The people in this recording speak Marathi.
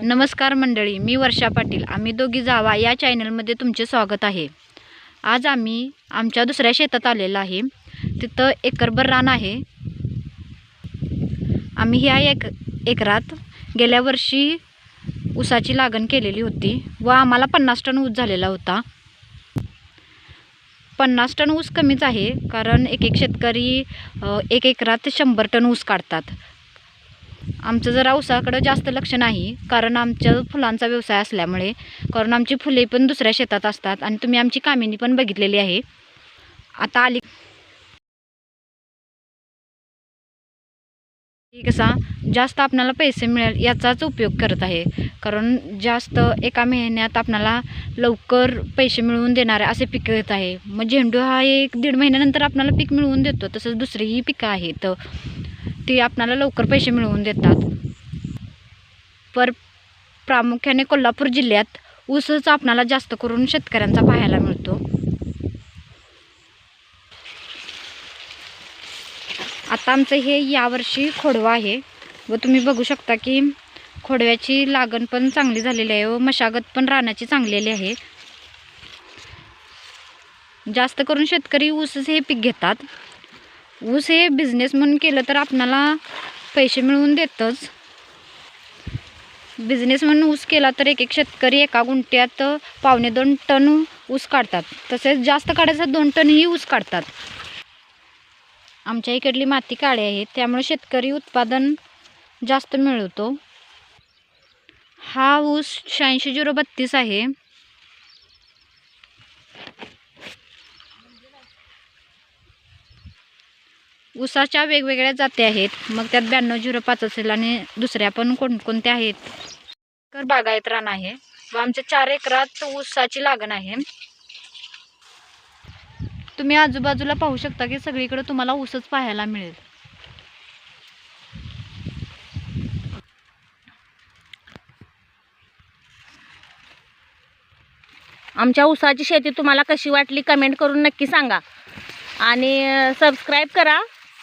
नमस्कार मंडळी मी वर्षा पाटील. आम्ही दोघी जावा या चॅनलमध्ये तुमचे स्वागत आहे. आज आम्ही आमच्या दुसऱ्या शेतात आलेलो आहे. तिथं एकरभर रान आहे. आम्ही ह्या एक एकरात गेल्या वर्षी ऊसाची लागण केलेली होती व आम्हाला पन्नास टन ऊस झालेला होता. पन्नास टन ऊस कमीच आहे कारण एक एक शेतकरी एक एकरात शंभर टन ऊस काढतात. आमचं जरा उसाकडं जास्त लक्ष नाही कारण आमच्या फुलांचा व्यवसाय असल्यामुळे कारण आमची फुले पण दुसऱ्या शेतात असतात आणि तुम्ही आमची कामिनी पण बघितलेली आहे. आता आली. कसा जास्त आपणाला पैसे मिळेल याचाच उपयोग करत आहे. कारण जास्त एका महिन्यात आपणाला लवकर पैसे मिळवून देणारे असे पिकं येत आहे. मग झेंडू हा एक दीड महिन्यानंतर आपणाला पीक मिळवून देतो तसंच दुसरीही पिकं आहेत. ती आपणाला लवकर पैसे मिळवून देतात. पर प्रामुख्याने कोल्हापूर जिल्ह्यात ऊसच आपणाला जास्त करून शेतकऱ्यांचा पाहायला मिळतो. आता आमचं हे यावर्षी खोडवा आहे व तुम्ही बघू शकता की खोडव्याची लागण पण चांगली झालेली आहे व मशागत पण रानाची चांगलेली आहे. जास्त करून शेतकरी ऊसच हे पीक घेतात. ऊस हे बिझनेस म्हणून केलं तर आपणाला पैसे मिळवून देतच. बिझनेस म्हणून ऊस केला तर एक एक शेतकरी एका गुंट्यात पावणे दोन टन ऊस काढतात. तसेच जास्त काढायचं दोन टनही ऊस काढतात. आमच्या इकडली माती काळी आहे त्यामुळे शेतकरी उत्पादन जास्त मिळवतो. हा ऊस शहाऐंशी झिरो बत्तीस आहे. उसाच्या वेगवेगळ्या जाती आहेत. मग त्यात ब्याण्णव झिरो पाच असेल आणि दुसऱ्या पण कोणकोणत्या आहेत? तर बागायत रान आहे. व आमच्या चार एकरात ऊसाची लागण आहे. तुम्ही आजूबाजूला पाहू शकता की सगळीकडे तुम्हाला ऊसच पाहायला मिळेल. आमच्या ऊसाची शेती तुम्हाला कशी वाटली कमेंट करून नक्की सांगा. आणि सबस्क्राईब करा.